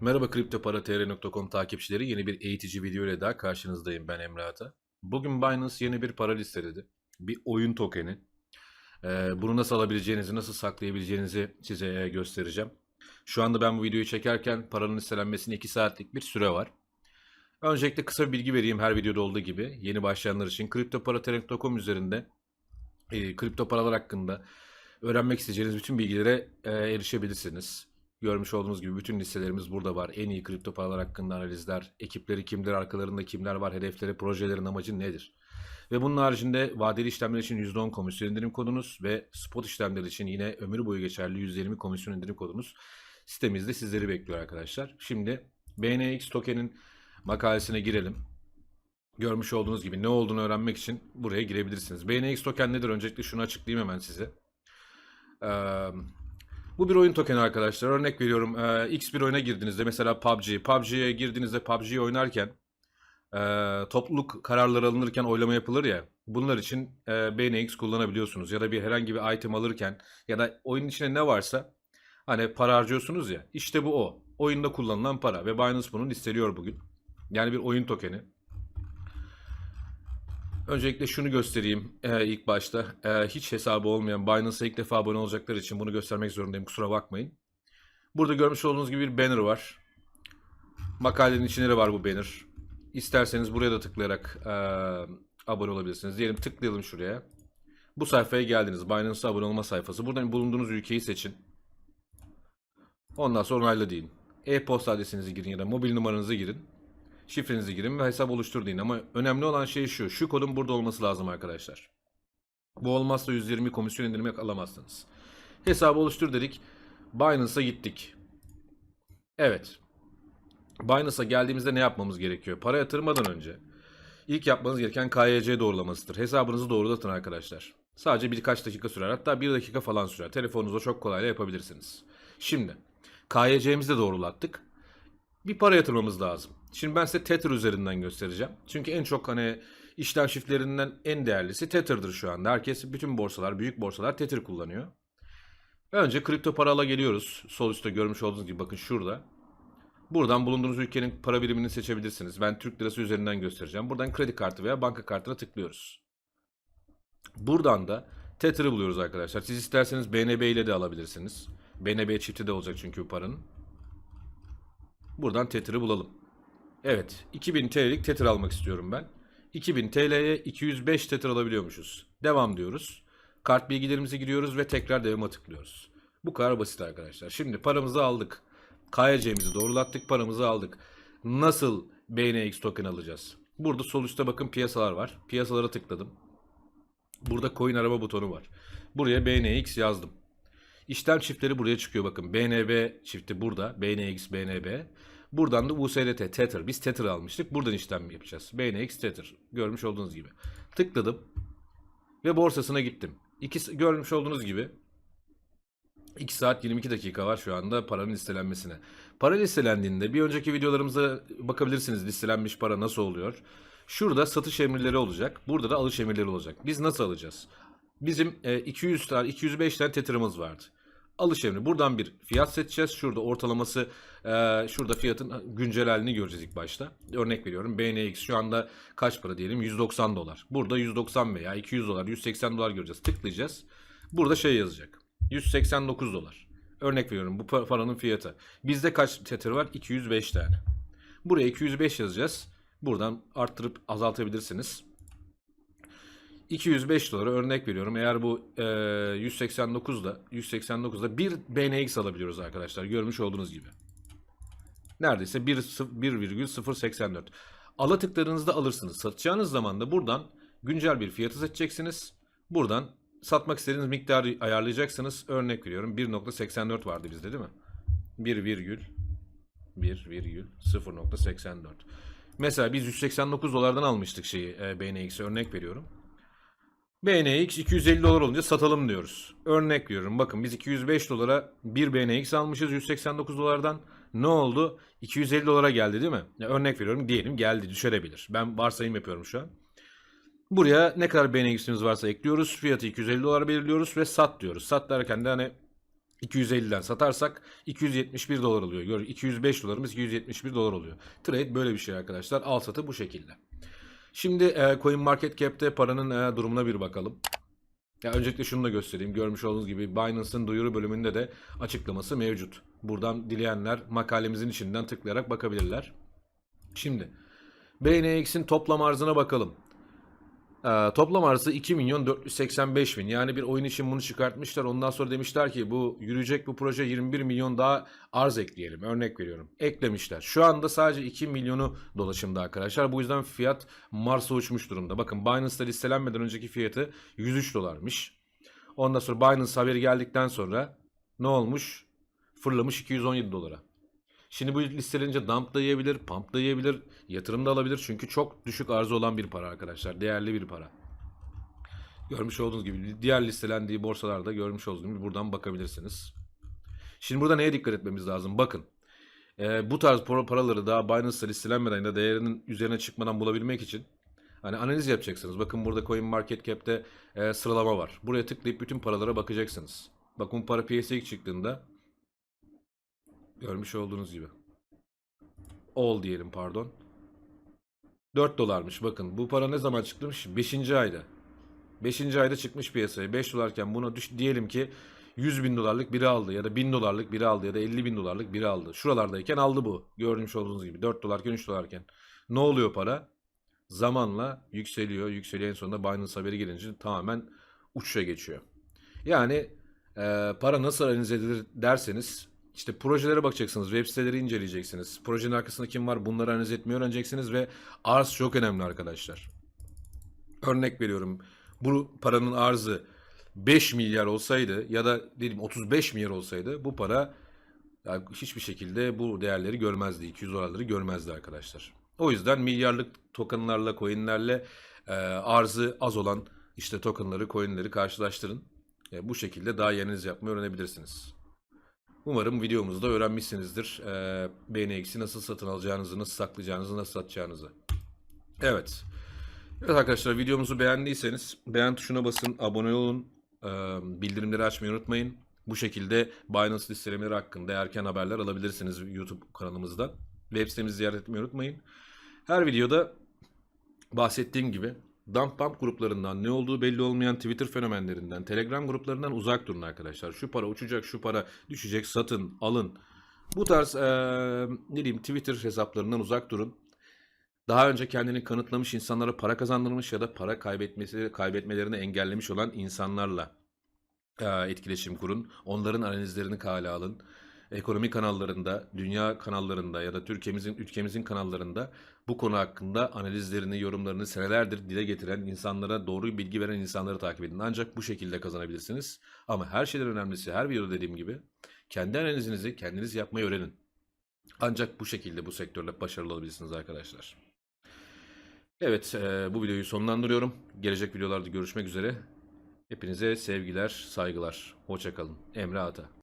Merhaba kriptoparatr.com takipçileri yeni bir eğitici video ile daha karşınızdayım ben Emre Ata. Bugün Binance yeni bir para listeledi. Bir oyun tokeni. Ee, bunu nasıl alabileceğinizi, nasıl saklayabileceğinizi size e, göstereceğim. Şu anda ben bu videoyu çekerken paranın listelenmesine 2 saatlik bir süre var. Öncelikle kısa bir bilgi vereyim her videoda olduğu gibi. Yeni başlayanlar için kriptoparatr.com üzerinde e, kripto paralar hakkında öğrenmek isteyeceğiniz bütün bilgilere e, erişebilirsiniz. Görmüş olduğunuz gibi bütün listelerimiz burada var. En iyi kripto paralar hakkında analizler, ekipleri kimdir, arkalarında kimler var, hedefleri, projelerin amacı nedir? Ve bunun haricinde vadeli işlemler için %10 komisyon indirim kodunuz ve spot işlemler için yine ömür boyu geçerli %20 komisyon indirim kodunuz sitemizde sizleri bekliyor arkadaşlar. Şimdi BNX token'in makalesine girelim. Görmüş olduğunuz gibi ne olduğunu öğrenmek için buraya girebilirsiniz. BNX token nedir? Öncelikle şunu açıklayayım hemen size. Eee bu bir oyun tokeni arkadaşlar. Örnek veriyorum e, X bir oyuna girdiğinizde mesela PUBG. PUBG'ye girdiğinizde PUBG'yi oynarken e, topluluk kararları alınırken oylama yapılır ya. Bunlar için e, BNX kullanabiliyorsunuz. Ya da bir herhangi bir item alırken ya da oyunun içinde ne varsa hani para harcıyorsunuz ya. İşte bu o. Oyunda kullanılan para ve Binance bunu listeliyor bugün. Yani bir oyun tokeni. Öncelikle şunu göstereyim e, ilk başta. E, hiç hesabı olmayan Binance'a ilk defa abone olacaklar için bunu göstermek zorundayım. Kusura bakmayın. Burada görmüş olduğunuz gibi bir banner var. Makalenin içinde de var bu banner. İsterseniz buraya da tıklayarak e, abone olabilirsiniz. Diyelim tıklayalım şuraya. Bu sayfaya geldiniz. Binance'a abone olma sayfası. Buradan bulunduğunuz ülkeyi seçin. Ondan sonra onayla deyin. E-posta adresinizi girin ya da mobil numaranızı girin. Şifrenizi girin ve hesap oluştur deyin. Ama önemli olan şey şu. Şu kodun burada olması lazım arkadaşlar. Bu olmazsa 120 komisyon indirimi alamazsınız. Hesabı oluştur dedik. Binance'a gittik. Evet. Binance'a geldiğimizde ne yapmamız gerekiyor? Para yatırmadan önce ilk yapmanız gereken KYC doğrulamasıdır. Hesabınızı doğrulatın arkadaşlar. Sadece birkaç dakika sürer. Hatta bir dakika falan sürer. Telefonunuzda çok kolayla yapabilirsiniz. Şimdi KYC'mizi de doğrulattık. Bir para yatırmamız lazım. Şimdi ben size Tether üzerinden göstereceğim. Çünkü en çok hani işlem şiftlerinden en değerlisi Tether'dır şu anda. Herkes, bütün borsalar, büyük borsalar Tether kullanıyor. Önce kripto parala geliyoruz. Sol üstte görmüş olduğunuz gibi bakın şurada. Buradan bulunduğunuz ülkenin para birimini seçebilirsiniz. Ben Türk lirası üzerinden göstereceğim. Buradan kredi kartı veya banka kartına tıklıyoruz. Buradan da Tether'ı buluyoruz arkadaşlar. Siz isterseniz BNB ile de alabilirsiniz. BNB çifti de olacak çünkü bu paranın. Buradan Tether'ı bulalım. Evet, 2000 TL'lik Tether almak istiyorum ben. 2000 TL'ye 205 Tether alabiliyormuşuz. Devam diyoruz. Kart bilgilerimizi giriyoruz ve tekrar devama tıklıyoruz. Bu kadar basit arkadaşlar. Şimdi paramızı aldık. KYC'mizi doğrulattık, paramızı aldık. Nasıl BNX token alacağız? Burada sol üstte bakın piyasalar var. Piyasalara tıkladım. Burada coin arama butonu var. Buraya BNX yazdım. İşlem çiftleri buraya çıkıyor bakın. BNB çifti burada. BNX, BNB. Buradan da USDT, Tether. Biz Tether almıştık. Buradan işlem yapacağız. BNX, Tether. Görmüş olduğunuz gibi. Tıkladım. Ve borsasına gittim. İki, görmüş olduğunuz gibi 2 saat 22 dakika var şu anda paranın listelenmesine. Para listelendiğinde bir önceki videolarımıza bakabilirsiniz listelenmiş para nasıl oluyor. Şurada satış emirleri olacak. Burada da alış emirleri olacak. Biz nasıl alacağız? Bizim e, 200 tane 205 tane Tether'ımız vardı alış emri. Buradan bir fiyat seçeceğiz. Şurada ortalaması e, şurada fiyatın güncel halini göreceğiz ilk başta. Örnek veriyorum. BNX şu anda kaç para diyelim? 190 dolar. Burada 190 veya 200 dolar, 180 dolar göreceğiz. Tıklayacağız. Burada şey yazacak. 189 dolar. Örnek veriyorum bu paranın fiyatı. Bizde kaç tether var? 205 tane. Buraya 205 yazacağız. Buradan arttırıp azaltabilirsiniz. 205 dolara örnek veriyorum. Eğer bu e, 189'da 189'da 1 BNX alabiliyoruz arkadaşlar. Görmüş olduğunuz gibi. Neredeyse 1,084. Ala tıkladığınızda alırsınız. Satacağınız zaman da buradan güncel bir fiyatı seçeceksiniz. Buradan satmak istediğiniz miktarı ayarlayacaksınız. Örnek veriyorum 1.84 vardı bizde değil mi? 1 virgül 1 virgül 0.84. Mesela biz 189 dolardan almıştık şeyi e, BNX'i örnek veriyorum. BNX 250 dolar olunca satalım diyoruz. Örnek veriyorum. Bakın biz 205 dolara bir BNX almışız 189 dolardan. Ne oldu? 250 dolara geldi değil mi? Örnek veriyorum. Diyelim geldi düşebilir. Ben varsayım yapıyorum şu an. Buraya ne kadar BNX'imiz varsa ekliyoruz. Fiyatı 250 dolar belirliyoruz ve sat diyoruz. Sat derken de hani 250'den satarsak 271 dolar oluyor. Gör 205 dolarımız 271 dolar oluyor. Trade böyle bir şey arkadaşlar. Al satı bu şekilde. Şimdi e, CoinMarketCap'te paranın e, durumuna bir bakalım. Ya öncelikle şunu da göstereyim. Görmüş olduğunuz gibi Binance'ın duyuru bölümünde de açıklaması mevcut. Buradan dileyenler makalemizin içinden tıklayarak bakabilirler. Şimdi BNX'in toplam arzına bakalım. Ee, toplam arzı 2 milyon 485 bin. Yani bir oyun için bunu çıkartmışlar. Ondan sonra demişler ki bu yürüyecek bu proje 21 milyon daha arz ekleyelim. Örnek veriyorum. Eklemişler. Şu anda sadece 2 milyonu dolaşımda arkadaşlar. Bu yüzden fiyat Mars'a uçmuş durumda. Bakın Binance'da listelenmeden önceki fiyatı 103 dolarmış. Ondan sonra Binance haberi geldikten sonra ne olmuş? Fırlamış 217 dolara. Şimdi bu listelenince dump da yiyebilir, pump da yiyebilir, yatırım da alabilir. Çünkü çok düşük arzı olan bir para arkadaşlar. Değerli bir para. Görmüş olduğunuz gibi diğer listelendiği borsalarda görmüş olduğunuz gibi buradan bakabilirsiniz. Şimdi burada neye dikkat etmemiz lazım? Bakın. e, bu tarz para- paraları daha Binance'da listelenmeden ya da değerinin üzerine çıkmadan bulabilmek için hani analiz yapacaksınız. Bakın burada CoinMarketCap'te e, sıralama var. Buraya tıklayıp bütün paralara bakacaksınız. Bakın para piyasaya çıktığında Görmüş olduğunuz gibi. All diyelim pardon. 4 dolarmış bakın. Bu para ne zaman çıkmış? 5. ayda. 5. ayda çıkmış piyasaya. 5 dolarken buna düş diyelim ki 100 bin dolarlık biri aldı ya da 1000 dolarlık biri aldı ya da 50 bin dolarlık biri aldı. Şuralardayken aldı bu. Görmüş olduğunuz gibi 4 dolarken 3 dolarken. Ne oluyor para? Zamanla yükseliyor. Yükseliyor en sonunda Binance haberi gelince tamamen uçuşa geçiyor. Yani e, para nasıl analiz edilir derseniz işte projelere bakacaksınız, web siteleri inceleyeceksiniz. Projenin arkasında kim var bunları analiz etmeyi öğreneceksiniz ve arz çok önemli arkadaşlar. Örnek veriyorum. Bu paranın arzı 5 milyar olsaydı ya da dedim 35 milyar olsaydı bu para yani hiçbir şekilde bu değerleri görmezdi. 200 dolarları görmezdi arkadaşlar. O yüzden milyarlık tokenlarla, coinlerle e, arzı az olan işte tokenları, coinleri karşılaştırın. E, bu şekilde daha analiz yapmayı öğrenebilirsiniz. Umarım videomuzda öğrenmişsinizdir. Ee, BNX'i nasıl satın alacağınızı, nasıl saklayacağınızı, nasıl satacağınızı. Evet. Evet arkadaşlar videomuzu beğendiyseniz beğen tuşuna basın, abone olun, ee, bildirimleri açmayı unutmayın. Bu şekilde Binance listelemeleri hakkında erken haberler alabilirsiniz YouTube kanalımızdan. Web sitemizi ziyaret etmeyi unutmayın. Her videoda bahsettiğim gibi dump pump gruplarından, ne olduğu belli olmayan Twitter fenomenlerinden, Telegram gruplarından uzak durun arkadaşlar. Şu para uçacak, şu para düşecek, satın, alın. Bu tarz eee, ne diyeyim Twitter hesaplarından uzak durun. Daha önce kendini kanıtlamış insanlara para kazandırmış ya da para kaybetmesi kaybetmelerini engellemiş olan insanlarla eee, etkileşim kurun. Onların analizlerini kale alın. Ekonomi kanallarında, dünya kanallarında ya da Türkiye'mizin, ülkemizin kanallarında bu konu hakkında analizlerini, yorumlarını senelerdir dile getiren insanlara, doğru bilgi veren insanları takip edin. Ancak bu şekilde kazanabilirsiniz. Ama her şeyden önemlisi, her videoda dediğim gibi kendi analizinizi kendiniz yapmayı öğrenin. Ancak bu şekilde bu sektörde başarılı olabilirsiniz arkadaşlar. Evet, e, bu videoyu sonlandırıyorum. Gelecek videolarda görüşmek üzere. Hepinize sevgiler, saygılar. Hoşçakalın. Emre Ata.